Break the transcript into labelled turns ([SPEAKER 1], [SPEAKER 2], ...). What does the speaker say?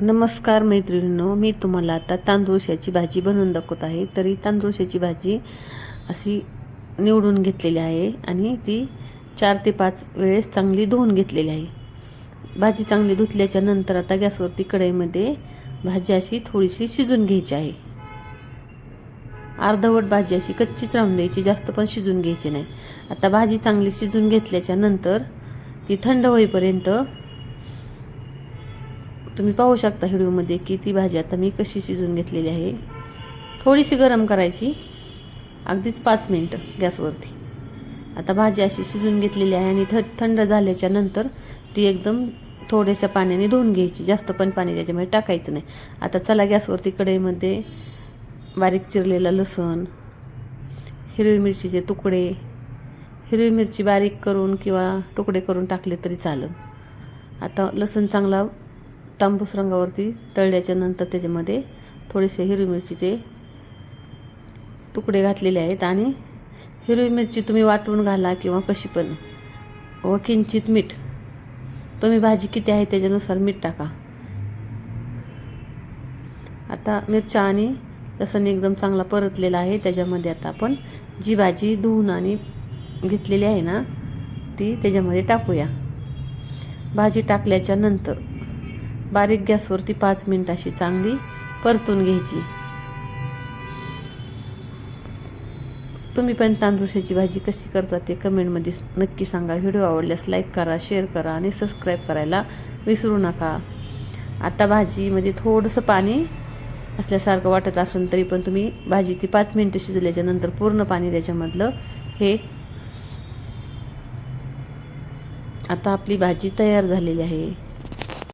[SPEAKER 1] नमस्कार मैत्रिणींनो मी तुम्हाला आता तांदूळशाची भाजी बनवून दाखवत आहे. तरी तांदूळशाची भाजी अशी निवडून घेतलेली आहे आणि ती चार ते पाच वेळेस चांगली धुवून घेतलेली आहे. भाजी चांगली धुतल्याच्या नंतर आता गॅसवरती कढईमध्ये भाजी अशी थोडीशी शिजून घ्यायची आहे. अर्धवट भाजी अशी कच्चीच राहून द्यायची जास्त पण शिजून घ्यायची नाही. आता भाजी चांगली शिजून घेतल्याच्या नंतर ती थंड होईपर्यंत तुम्ही पाहू शकता व्हिडिओमध्ये की ती भाजी आता मी कशी शिजून घेतलेली आहे. थोडीशी गरम करायची. अगदीच पाच मिनटं गॅसवरती. आता भाजी अशी शिजून घेतलेली आहे आणि थ थंड झाल्याच्यानंतर ती एकदम थोड्याशा पाण्याने धुवून घ्यायची. जास्त पण पाणी त्याच्यामध्ये टाकायचं नाही. आता चला गॅसवरती कढईमध्ये बारीक चिरलेला लसूण हिरवी मिरचीचे तुकडे हिरवी मिरची बारीक करून किंवा तुकडे करून टाकले तरी चालेल. आता लसूण चांगला तांबूस रंगावरती तळल्याच्या नंतर त्याच्यामध्ये थोडेसे हिरवी मिरचीचे तुकडे घातलेले आहेत आणि हिरवी मिरची तुम्ही वाटून घाला किंवा कशी पण. व किंचित मीठ. तुम्ही भाजी किती आहे त्याच्यानुसार मीठ टाका. आता मिरच्या आणि लसण एकदम चांगला परतलेला आहे. त्याच्यामध्ये आता आपण जी भाजी धुवून आणि घेतलेली आहे ना ती त्याच्यामध्ये टाकूया. भाजी टाकल्याच्या नंतर बारीक गॅसवरती पाच मिनिट अशी चांगली परतून घ्यायची. तुम्ही पण तांदूळशाची भाजी कशी करता ते कमेंटमध्ये नक्की सांगा. व्हिडिओ आवडल्यास लाईक करा शेअर करा आणि सबस्क्राईब करायला विसरू नका. आता भाजीमध्ये थोडंसं पाणी असल्यासारखं वाटत असेल तरी पण तुम्ही भाजी ती पाच मिनटं शिजल्याच्या नंतर पूर्ण पाणी त्याच्यामधलं हे आता आपली भाजी तयार झालेली आहे.